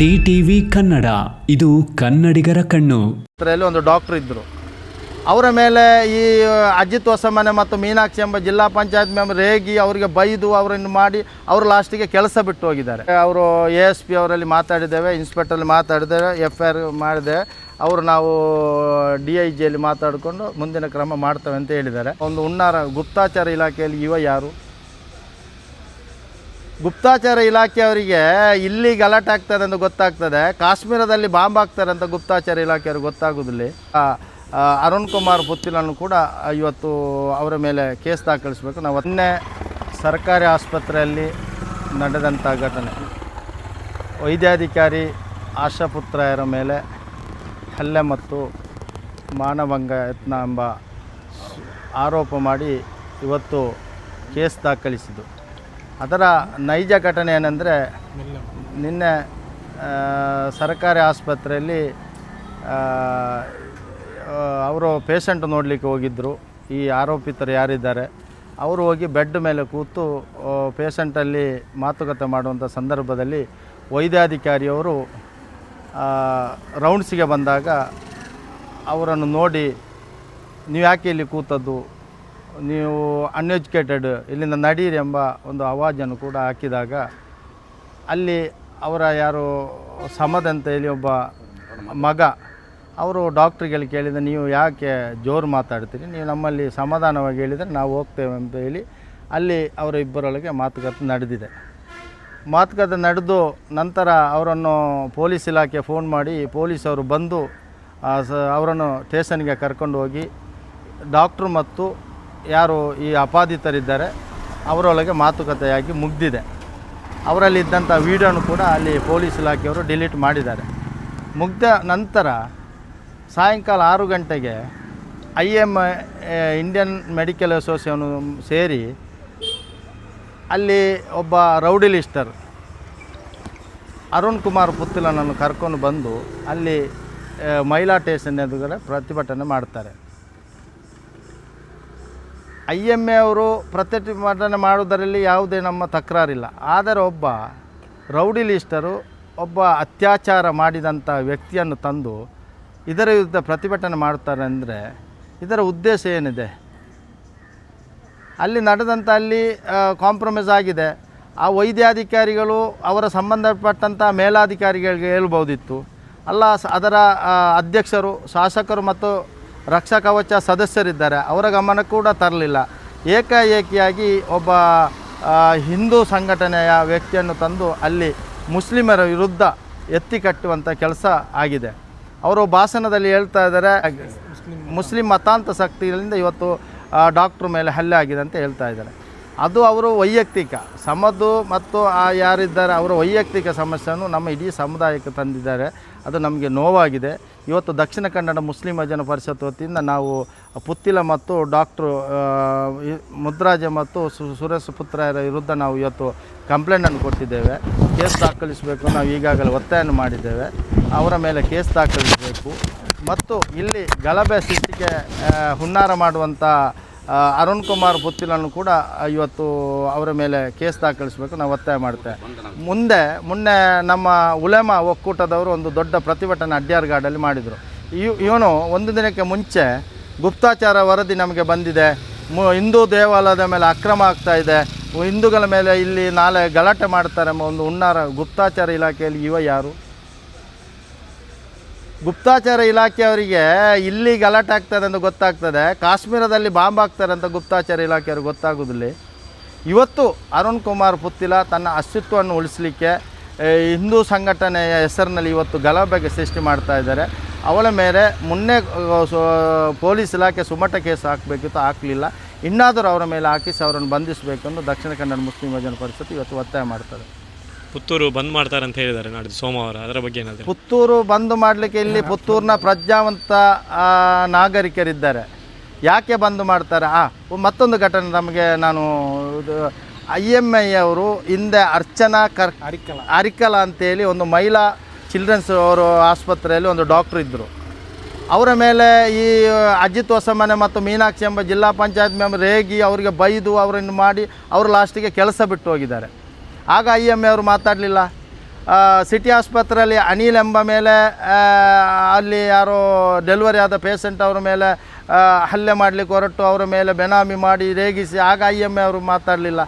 D TV Kannada. ಇದು ಕನ್ನಡಿಗರ ಕಣ್ಣು. ಇದರಲ್ಲಿ ಒಂದು ಡಾಕ್ಟರ್ ಇದ್ದರು ಅವರ ಮೇಲೆ ಈ ಅಜಿತ್ ಹೊಸಮನೆ ಮತ್ತು ಮೀನಾಕ್ಷಿ ಎಂಬ ಜಿಲ್ಲಾ ಪಂಚಾಯತ್ ಮೆಂಬರ್ ರೇಗಿ ಅವರಿಗೆ ಬೈದು ಅವರನ್ನು ಮಾಡಿ ಅವರು ಲಾಸ್ಟಿಗೆ ಕೆಲಸ ಬಿಟ್ಟು ಹೋಗಿದ್ದಾರೆ. ಅವರು ಎ ಎಸ್ ಪಿ ಅವರಲ್ಲಿ ಮಾತಾಡಿದ್ದೇವೆ ಇನ್ಸ್ಪೆಕ್ಟರಲ್ಲಿ ಮಾತಾಡಿದ್ದೇವೆ, ಎಫ್ ಐ ಆರ್ ಮಾಡಿದೆ ಅವರು ನಾವು, ಡಿ ಐ ಜಿಯಲ್ಲಿ ಮಾತಾಡಿಕೊಂಡು ಮುಂದಿನ ಕ್ರಮ ಮಾಡ್ತೇವೆ ಅಂತ ಹೇಳಿದ್ದಾರೆ. ಒಂದು ಉನ್ನಾರ ಗುಪ್ತಾಚಾರ ಇಲಾಖೆಯಲ್ಲಿ ಇವ ಯಾರು? ಗುಪ್ತಾಚಾರ ಇಲಾಖೆ ಅವರಿಗೆ ಇಲ್ಲಿ ಗಲಾಟೆ ಆಗ್ತದೆ ಅಂತ ಗೊತ್ತಾಗ್ತದೆ. ಕಾಶ್ಮೀರದಲ್ಲಿ ಬಾಂಬ್ ಆಗ್ತಾರೆ ಅಂತ ಗುಪ್ತಾಚಾರ ಇಲಾಖೆಯವ್ರಿಗೆ ಗೊತ್ತಾಗೋದಿಲ್ಲ. ಆ, ಆ, ಅರುಣ್ ಕುಮಾರ್ ಪುತ್ತಿಲನ್ನು ಕೂಡ ಇವತ್ತು ಅವರ ಮೇಲೆ ಕೇಸ್ ದಾಖಲಿಸಬೇಕು. ನಾವು ಅನ್ನೆ ಸರ್ಕಾರಿ ಆಸ್ಪತ್ರೆಯಲ್ಲಿ ನಡೆದಂಥ ಘಟನೆ. ವೈದ್ಯಾಧಿಕಾರಿ ಆಶಾಪುತ್ರಯರ ಮೇಲೆ ಹಲ್ಲೆ ಮತ್ತು ಮಾನಭಂಗ ಯತ್ನ ಎಂಬ ಆರೋಪ ಮಾಡಿ ಇವತ್ತು ಕೇಸ್ ದಾಖಲಿಸಿದ್ದು. ಅದರ ನೈಜ ಘಟನೆ ಏನಂದರೆ, ನಿನ್ನೆ ಸರ್ಕಾರಿ ಆಸ್ಪತ್ರೆಯಲ್ಲಿ ಅವರು ಪೇಷಂಟ್ ನೋಡಲಿಕ್ಕೆ ಹೋಗಿದ್ದರು ಈ ಆರೋಪಿತರು ಯಾರಿದ್ದಾರೆ? ಅವರು ಹೋಗಿ ಬೆಡ್ ಮೇಲೆ ಕೂತು ಪೇಷಂಟಲ್ಲಿ ಮಾತುಕತೆ ಮಾಡುವಂಥ ಸಂದರ್ಭದಲ್ಲಿ ವೈದ್ಯಾಧಿಕಾರಿಯವರು ರೌಂಡ್ಸಿಗೆ ಬಂದಾಗ ಅವರನ್ನು ನೋಡಿ, ನೀವು ಯಾಕೆ ಇಲ್ಲಿ ಕೂತದ್ದು? ನೀವು ಅನ್ಎಜುಕೇಟೆಡ್ ಇಲ್ಲಿಂದ ನಡೀರಿ ಎಂಬ ಒಂದು ಅವಾಜನ್ನು ಕೂಡ ಹಾಕಿದಾಗ ಅಲ್ಲಿ ಅವರ ಯಾರು ಸಮದ್ ಅಂತ ಹೇಳಿ ಒಬ್ಬ ಮಗ, ಅವರು ಡಾಕ್ಟ್ರಿಗೆಲ್ಲ ಕೇಳಿದ, ನೀವು ಯಾಕೆ ಜೋರು ಮಾತಾಡ್ತೀರಿ? ನೀವು ನಮ್ಮಲ್ಲಿ ಸಮಾಧಾನವಾಗಿ ಹೇಳಿದರೆ ನಾವು ಹೋಗ್ತೇವೆ ಅಂತ ಹೇಳಿ ಅಲ್ಲಿ ಅವರ ಇಬ್ಬರೊಳಗೆ ಮಾತುಕತೆ ನಡೆದಿದೆ. ಮಾತುಕತೆ ನಡೆದು ನಂತರ ಅವರನ್ನು ಪೊಲೀಸ್ ಇಲಾಖೆ ಫೋನ್ ಮಾಡಿ ಪೊಲೀಸವರು ಬಂದು ಅವರನ್ನು ಸ್ಟೇಷನ್ಗೆ ಕರ್ಕೊಂಡು ಹೋಗಿ ಡಾಕ್ಟ್ರು ಮತ್ತು ಯಾರು ಈ ಅಪಾದಿತರಿದ್ದಾರೆ ಅವರೊಳಗೆ ಮಾತುಕತೆಯಾಗಿ ಮುಗ್ದಿದೆ. ಅವರಲ್ಲಿದ್ದಂಥ ವೀಡಿಯೋನು ಕೂಡ ಅಲ್ಲಿ ಪೊಲೀಸ್ ಇಲಾಖೆಯವರು ಡಿಲೀಟ್ ಮಾಡಿದ್ದಾರೆ. ಮುಗ್ದ ನಂತರ ಸಾಯಂಕಾಲ ಆರು ಗಂಟೆಗೆ I M Indian Medical Association ಸೇರಿ ಅಲ್ಲಿ ಒಬ್ಬ ರೌಡಿ ಲಿಸ್ಟರ್ ಅರುಣ್ ಕುಮಾರ್ ಪುತ್ತಲನನ್ನು ಕರ್ಕೊಂಡು ಬಂದು ಅಲ್ಲಿ ಮಹಿಳಾ ಸ್ಟೇಷನ್ ಎದುರುಗಡೆ ಪ್ರತಿಭಟನೆ ಮಾಡ್ತಾರೆ. ಐ ಎಂ ಎ ಅವರು ಪ್ರತಿಭಟನೆ ಮಾಡುವುದರಲ್ಲಿ ಯಾವುದೇ ನಮ್ಮ ತಕರಾರಿಲ್ಲ. ಆದರೆ ಒಬ್ಬ ರೌಡಿ ಲಿಸ್ಟರು ಒಬ್ಬ ಅತ್ಯಾಚಾರ ಮಾಡಿದಂಥ ವ್ಯಕ್ತಿಯನ್ನು ತಂದು ಇದರ ವಿರುದ್ಧ ಪ್ರತಿಭಟನೆ ಮಾಡುತ್ತಾರೆ ಅಂದರೆ ಇದರ ಉದ್ದೇಶ ಏನಿದೆ? ಅಲ್ಲಿ ನಡೆದಂಥ ಅಲ್ಲಿ ಕಾಂಪ್ರಮೈಸ್ ಆಗಿದೆ. ಆ ವೈದ್ಯಾಧಿಕಾರಿಗಳು, ಅವರ ಸಂಬಂಧಪಟ್ಟಂಥ ಮೇಲಾಧಿಕಾರಿಗಳಿಗೆ ಹೇಳ್ಬೋದಿತ್ತು. ಅಲ್ಲ ಅದರ ಅಧ್ಯಕ್ಷರು, ಶಾಸಕರು ಮತ್ತು ರಕ್ಷಾ ಕವಚ ಸದಸ್ಯರಿದ್ದಾರೆ. ಅವರ ಗಮನ ಕೂಡ ತರಲಿಲ್ಲ. ಏಕಾಏಕಿಯಾಗಿ ಒಬ್ಬ ಹಿಂದೂ ಸಂಘಟನೆಯ ವ್ಯಕ್ತಿಯನ್ನು ತಂದು ಅಲ್ಲಿ ಮುಸ್ಲಿಮರ ವಿರುದ್ಧ ಎತ್ತಿ ಕಟ್ಟುವಂಥ ಕೆಲಸ ಆಗಿದೆ. ಅವರು ಭಾಷಣದಲ್ಲಿ ಹೇಳ್ತಾ ಇದ್ದಾರೆ, ಮುಸ್ಲಿಂ ಮತಾಂತ ಶಕ್ತಿಗಳಿಂದ ಇವತ್ತು ಡಾಕ್ಟ್ರ್ ಮೇಲೆ ಹಲ್ಲೆ ಆಗಿದೆ ಅಂತ ಹೇಳ್ತಾ ಇದ್ದಾರೆ. ಅದು ಅವರು ವೈಯಕ್ತಿಕ. ಸಮದ್ದು ಮತ್ತು, ಆ, ಯಾರಿದ್ದಾರೆ, ಅವರ ವೈಯಕ್ತಿಕ ಸಮಸ್ಯೆಯನ್ನು ನಮ್ಮ ಇಡೀ ಸಮುದಾಯಕ್ಕೆ ತಂದಿದ್ದಾರೆ. ಅದು ನಮಗೆ ನೋವಾಗಿದೆ. ಇವತ್ತು ದಕ್ಷಿಣ ಕನ್ನಡ ಮುಸ್ಲಿಂ ಜನ ಪರಿಷತ್ ವತಿಯಿಂದ ನಾವು ಪುತ್ತಿಲ ಮತ್ತು ಡಾಕ್ಟ್ರು ಮುದ್ರಾಜ ಮತ್ತು ಸು- ಸುರೇಶ್ ಪುತ್ರರ ವಿರುದ್ಧ ನಾವು ಇವತ್ತು ಕಂಪ್ಲೇಂಟನ್ನು ಕೊಟ್ಟಿದ್ದೇವೆ. ಕೇಸ್ ದಾಖಲಿಸಬೇಕು ನಾವು ಈಗಾಗಲೇ ಒತ್ತಾಯವನ್ನು ಮಾಡಿದ್ದೇವೆ. ಅವರ ಮೇಲೆ ಕೇಸ್ ದಾಖಲಿಸಬೇಕು. ಮತ್ತು ಇಲ್ಲಿ ಗಲಭೆ ಸೃಷ್ಟಿಗೆ ಹುನ್ನಾರ ಮಾಡುವಂಥ ಅರುಣ್ ಕುಮಾರ್ ಪುತ್ತಿಲನ್ನು ಕೂಡ ಇವತ್ತು ಅವರ ಮೇಲೆ ಕೇಸ್ ದಾಖಲಿಸಬೇಕು ನಾವು ಒತ್ತಾಯ ಮಾಡ್ತೇವೆ. ಮುಂದೆ, ಮೊನ್ನೆ ನಮ್ಮ ಉಲೆಮಾ ಒಕ್ಕೂಟದವರು ಒಂದು ದೊಡ್ಡ ಪ್ರತಿಭಟನೆ ಅಡ್ಯಾರ್ಗಾಡಲ್ಲಿ ಮಾಡಿದರು. ಇವ್, ಇವನು ಒಂದು ದಿನಕ್ಕೆ ಮುಂಚೆ ಗುಪ್ತಾಚಾರ ವರದಿ ನಮಗೆ ಬಂದಿದೆ. ಮು, ಹಿಂದೂ ದೇವಾಲಯದ ಮೇಲೆ ಅಕ್ರಮ ಆಗ್ತಾ ಇದೆ. ಹಿಂದೂಗಳ ಮೇಲೆ ಇಲ್ಲಿ ನಾಳೆ ಗಲಾಟೆ ಮಾಡ್ತಾರೆ ಒಂದು ಹುನ್ನಾರ ಗುಪ್ತಾಚಾರ ಇಲಾಖೆಯಲ್ಲಿ ಇವ ಯಾರು? ಗುಪ್ತಾಚಾರ ಇಲಾಖೆಯವರಿಗೆ ಇಲ್ಲಿ ಗಲಾಟೆ ಆಗ್ತದೆ ಅಂತ ಗೊತ್ತಾಗ್ತದೆ. ಕಾಶ್ಮೀರದಲ್ಲಿ ಬಾಂಬ್ ಆಗ್ತಾರೆ ಅಂತ ಗುಪ್ತಾಚಾರ ಇಲಾಖೆಯವ್ರಿಗೆ ಗೊತ್ತಾಗೋದಿಲ್ಲ. ಇವತ್ತು ಅರುಣ್ ಕುಮಾರ್ ಪುತ್ತಿಲ ತನ್ನ ಅಸ್ತಿತ್ವವನ್ನು ಉಳಿಸಲಿಕ್ಕೆ ಹಿಂದೂ ಸಂಘಟನೆಯ ಹೆಸರಿನಲ್ಲಿ ಇವತ್ತು ಗಲಭೆಗೆ ಸೃಷ್ಟಿ ಮಾಡ್ತಾ ಇದ್ದಾರೆ. ಅವಳ ಮೇಲೆ ಮೊನ್ನೆ ಪೊಲೀಸ್ ಇಲಾಖೆ ಸುಮಟ ಕೇಸ್ ಹಾಕಬೇಕಿತ್ತು ಹಾಕಲಿಲ್ಲ. ಇನ್ನಾದರೂ ಅವರ ಮೇಲೆ ಹಾಕಿಸಿ ಅವರನ್ನು ಬಂಧಿಸಬೇಕೆಂದು ದಕ್ಷಿಣ ಕನ್ನಡ ಮುಸ್ಲಿಂ ಯೋಜನೆ ಪರಿಷತ್ತು ಇವತ್ತು ಒತ್ತಾಯ ಮಾಡ್ತದೆ. ಪುತ್ತೂರು ಬಂದ್ ಮಾಡ್ತಾರೆ ಅಂತ ಹೇಳಿದ್ದಾರೆ ನಾಡಿದ್ದು ಸೋಮವಾರ. ಅದರ ಬಗ್ಗೆ ಏನಾದರೂ ಪುತ್ತೂರು ಬಂದ್ ಮಾಡಲಿಕ್ಕೆ ಇಲ್ಲಿ ಪುತ್ತೂರಿನ ಪ್ರಜ್ಞಾವಂತ ಆ, ನಾಗರಿಕರಿದ್ದಾರೆ. ಯಾಕೆ ಬಂದ್ ಮಾಡ್ತಾರೆ? ಆ ಮತ್ತೊಂದು ಘಟನೆ ನಮಗೆ ನಾನು ಐ ಎಂ ಐ ಅವರು ಹಿಂದೆ ಅರ್ಚನಾ ಕರ್ ಅರಿಕಲ. ಅರಿಕಲ ಅಂತೇಳಿ ಒಂದು ಮಹಿಳಾ ಚಿಲ್ಡ್ರನ್ಸ್ ಅವರು ಆಸ್ಪತ್ರೆಯಲ್ಲಿ ಒಂದು ಡಾಕ್ಟ್ರ್ ಇದ್ದರು ಅವರ ಮೇಲೆ ಈ ಅಜಿತ್ ಹೊಸಮನೆ ಮತ್ತು ಮೀನಾಕ್ಷಿ ಎಂಬ ಜಿಲ್ಲಾ ಪಂಚಾಯತ್ ಮೆಂಬರ್ ರೇಗಿ ಅವರಿಗೆ ಬೈದು ಅವರನ್ನು ಮಾಡಿ ಅವರು ಲಾಸ್ಟಿಗೆ ಕೆಲಸ ಬಿಟ್ಟು ಹೋಗಿದ್ದಾರೆ. ಆಗ ಐ ಎಂ ಎ ಅವರು ಮಾತಾಡಲಿಲ್ಲ. ಸಿಟಿ ಆಸ್ಪತ್ರೆಯಲ್ಲಿ ಅನಿಲ್ ಎಂಬ ಮೇಲೆ ಅಲ್ಲಿ ಯಾರೋ ಡೆಲಿವರಿ ಆದ ಪೇಷಂಟ್ ಅವರ ಮೇಲೆ ಹಲ್ಲೆ ಮಾಡಲಿಕ್ಕೆ ಹೊರಟು ಅವರ ಮೇಲೆ ಬೆನಾಮಿ ಮಾಡಿ ರೇಗಿಸಿ ಆಗ ಐ ಎಂ ಎ ಅವರು ಮಾತಾಡಲಿಲ್ಲ.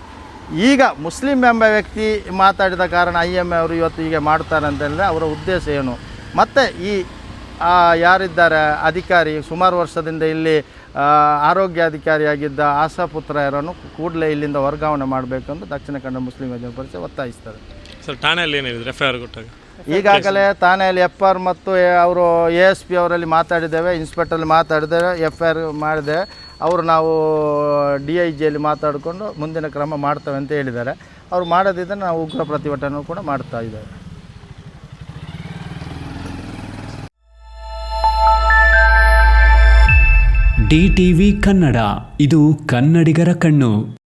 ಈಗ ಮುಸ್ಲಿಂ ಎಂಬ ವ್ಯಕ್ತಿ ಮಾತಾಡಿದ ಕಾರಣ ಐ ಎಂ ಎ ಅವರು ಇವತ್ತು ಹೀಗೆ ಮಾಡ್ತಾರೆ ಅಂತಂದರೆ ಅವರ ಉದ್ದೇಶ ಏನು? ಮತ್ತು ಈ ಯಾರಿದ್ದಾರೆ ಅಧಿಕಾರಿ ಸುಮಾರು ವರ್ಷದಿಂದ ಇಲ್ಲಿ ಆರೋಗ್ಯಾಧಿಕಾರಿಯಾಗಿದ್ದ ಆಶಾಪುತ್ರರನ್ನು ಕೂಡಲೇ ಇಲ್ಲಿಂದ ವರ್ಗಾವಣೆ ಮಾಡಬೇಕೆಂದು ದಕ್ಷಿಣ ಕನ್ನಡ ಮುಸ್ಲಿಂ ಯೋಜನೆ ಪರಿಷತ್ ಒತ್ತಾಯಿಸ್ತಾರೆ ಸರ್ ಠಾಣೆಯಲ್ಲಿ ಏನು ಹೇಳಿದ್ರು? ಎಫ್ ಐ ಆರ್ ಕೊಟ್ಟಾಗ. ಈಗಾಗಲೇ ಠಾಣೆಯಲ್ಲಿ ಎಫ್ ಆರ್ ಮತ್ತು ಅವರು ಎ ಎಸ್ ಪಿ ಅವರಲ್ಲಿ ಮಾತಾಡಿದ್ದೇವೆ ಇನ್ಸ್ಪೆಕ್ಟರಲ್ಲಿ ಮಾತಾಡಿದ್ದೇವೆ ಎಫ್ ಐ ಆರ್ ಮಾಡಿದೆ. ಅವರು ನಾವು ಡಿ ಐ ಜಿಯಲ್ಲಿ ಮಾತಾಡಿಕೊಂಡು ಮುಂದಿನ ಕ್ರಮ ಮಾಡ್ತೇವೆ ಅಂತ ಹೇಳಿದ್ದಾರೆ. ಅವ್ರು ಮಾಡೋದಿದ್ದರೆ ನಾವು ಉಗ್ರ ಪ್ರತಿಭಟನೆ ಕೂಡ ಮಾಡ್ತಾ ಇದ್ದೇವೆ. D TV Kannada. ಇದು ಕನ್ನಡಿಗರ ಕಣ್ಣು.